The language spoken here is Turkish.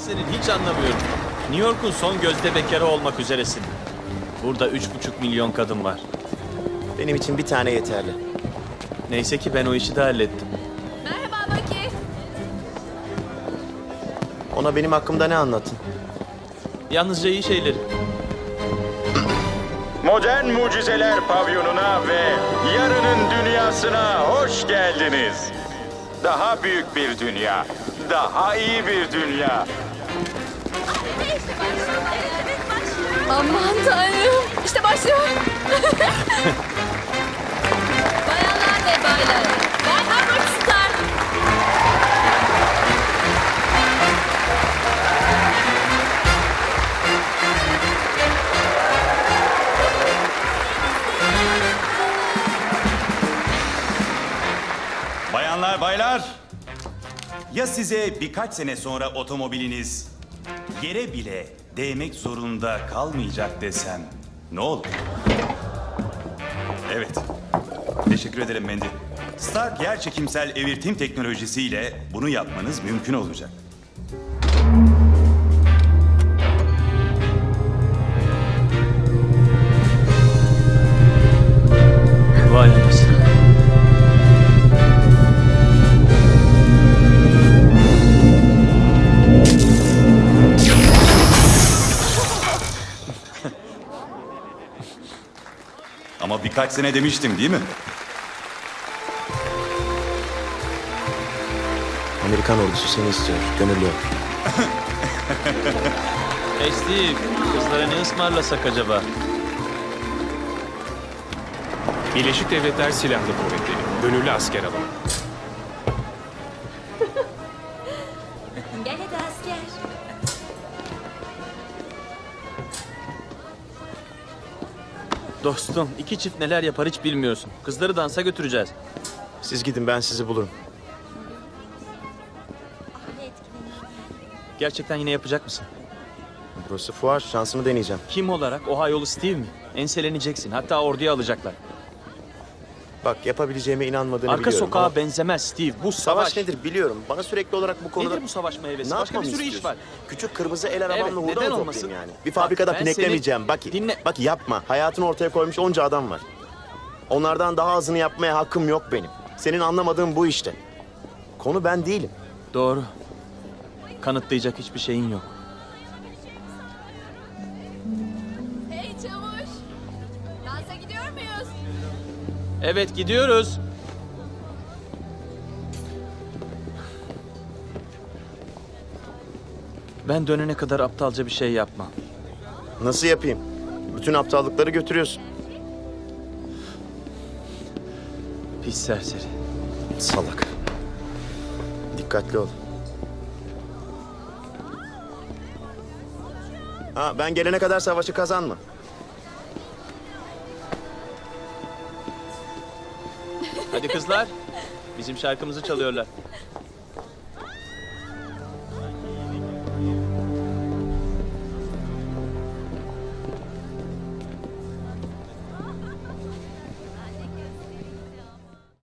senin hiç anlamıyorum. New York'un son gözde bekarı olmak üzeresin. Burada üç buçuk milyon kadın var. Benim için bir tane yeterli. Neyse ki ben o işi de hallettim. Merhaba Baki. Ona benim hakkımda ne anlattın? Yalnızca iyi şeyleri. Modern Mucizeler Pavyonuna ve yarının dünyasına hoş geldiniz. Daha büyük bir dünya, daha iyi bir dünya. Aman tanrım. İşte başlıyor. Bayanlar ve baylar. Ben Albert Star. Bayanlar baylar, ya size birkaç sene sonra otomobiliniz yere bile değmek zorunda kalmayacak desem ne olur? Evet, teşekkür ederim Mendi. Stark yer çekimsel evirtim teknolojisiyle bunu yapmanız mümkün olacak. Ama birkaç sene demiştim değil mi? Amerikan ordusu seni istiyor. Gönüllü ol. Hey Steve, kızlara ne ısmarlasak acaba? Birleşik Devletler Silahlı Kuvvetleri. Gönüllü asker alımı. Gel hadi asker. Dostum, iki çift neler yapar hiç bilmiyorsun. Kızları dansa götüreceğiz. Siz gidin ben sizi bulurum. Gerçekten yine yapacak mısın? Burası fuar. Şansımı deneyeceğim. Kim olarak? Ohio'lu Steve mi? Enseleneceksin. Hatta orduya alacaklar. Bak yapabileceğime inanmadığını Arka biliyorum. sokağa ama benzemez Steve. Bu savaş. Savaş nedir biliyorum. Bana sürekli olarak bu konuda... Nedir bu savaşma hevesi? Ne Başka bir sürü iş var. Küçük kırmızı el arabamla Evet, hurda neden mı olmasın? yani? Bir fabrikada Bak, ben pineklemeyeceğim. seni- Baki. Dinle. Baki yapma. Hayatını ortaya koymuş onca adam var. Onlardan daha azını yapmaya hakkım yok benim. Senin anlamadığın bu işte. Konu ben değilim. Doğru. Kanıtlayacak hiçbir şeyin yok. Evet gidiyoruz. Ben dönene kadar aptalca bir şey yapma. Nasıl yapayım? Bütün aptallıkları götürüyorsun. Pis serseri. Salak. Dikkatli ol. Ha, ben gelene kadar savaşı kazanma. Hadi kızlar. Bizim şarkımızı çalıyorlar.